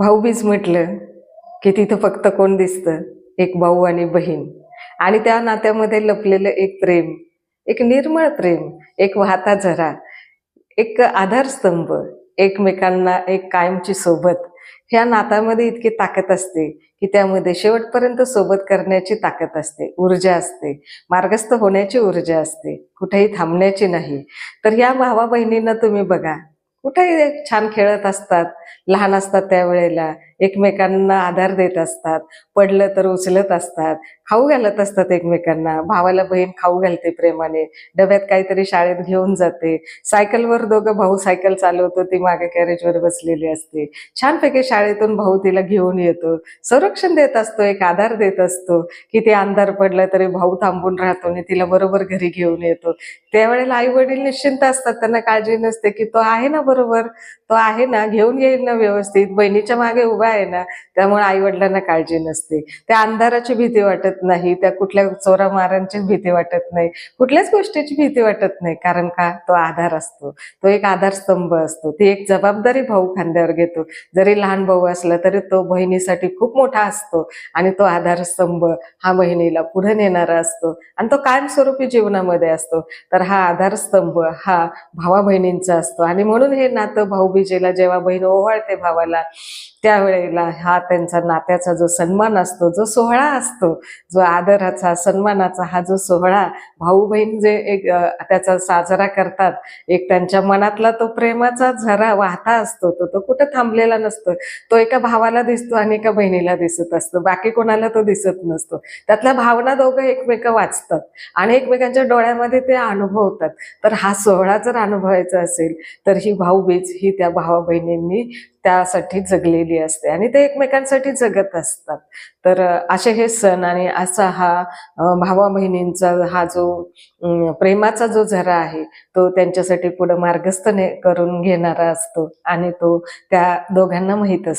भाऊबीज म्हटलं की तिथं फक्त कोण दिसतं? एक भाऊ आणि बहीण. आणि त्या नात्यामध्ये लपलेलं एक प्रेम एक निर्मळ प्रेम एक वाहता झरा एक आधारस्तंभ एकमेकांना एक कायमची सोबत. ह्या नात्यामध्ये इतकी ताकद असते की त्यामध्ये शेवटपर्यंत सोबत करण्याची ताकद असते ऊर्जा असते मार्गस्थ होण्याची ऊर्जा असते कुठेही थांबण्याची नाही. तर या भावा बहिणींना तुम्ही बघा कुठेही छान खेळत असतात लहान असतात त्यावेळेला एकमेकांना आधार देत असतात. पडलं तर उचलत असतात. खाऊ घालत असतात एकमेकांना. भावाला बहीण खाऊ घालते प्रेमाने. डब्यात काहीतरी शाळेत घेऊन जाते. सायकलवर दोघं भाऊ सायकल चालवतो. ती मागे कॅरेजवर बसलेली असते. छानपैकी शाळेतून भाऊ तिला घेऊन येतो. संरक्षण देत असतो. एक आधार देत असतो. की ते अंधार पडलं तरी भाऊ थांबून राहतो आणि तिला बरोबर घरी घेऊन येतो. त्यावेळेला आई वडील निश्चिंत असतात. त्यांना काळजी नसते की तो आहे ना बरोबर? तो आहे ना? घेऊन येईल. ना व्यवस्थित. बहिणीच्या मागे उभा आहे ना त्यामुळे आई वडिलांना काळजी नसते. त्या अंधाराची भीती वाटत नाही त्या कुठल्या चोरा मारांची भीती वाटत नाही. कुठल्याच गोष्टीची भीती वाटत नाही कारण का? तो आधार असतो. तो एक आधारस्तंभ असतो. ती एक जबाबदारी भाऊ खांद्यावर घेतो. जरी लहान भाऊ असला तरी तो बहिणीसाठी खूप मोठा असतो आणि तो आधारस्तंभ हा बहिणीला पुढे नेणारा असतो. आणि तो कायमस्वरूपी जीवनामध्ये असतो. तर हा आधारस्तंभ हा भावा बहिणींचा असतो. आणि म्हणून हे नातं भाऊबीजेला जेव्हा बहीण ओवाळते भावाला. त्यावेळेला हा त्यांचा नात्याचा जो सन्मान असतो जो सोहळा असतो जो आदराचा सन्मानाचा हा जो सोहळा भाऊ बहीण जे एक त्याचा साजरा करतात एक त्यांच्या मनातला तो प्रेमाचा झरा वाहता असतो तो तो कुठं थांबलेला नसतो. तो एका भावाला दिसतो आणि एका बहिणीला दिसत असतो. बाकी कोणाला तो दिसत नसतो. त्यातल्या भावना दोघं एकमेक वाचतात आणि एकमेकांच्या डोळ्यामध्ये ते अनुभवतात. तर हा सोहळा जर अनुभवायचा असेल तर ही भाऊबीज ही त्या भावा बहिणींनी त्यासाठी जगलेली असते आणि ते एकमेकांसाठी जगत असतात. तर असे हे सण आणि असा हा भावा बहिणींचा हा जो प्रेमाचा जो झरा आहे तो त्यांच्यासाठी पुढे मार्गस्थ ने- करून घेणारा असतो आणि तो त्या दोघांना माहीत असतो.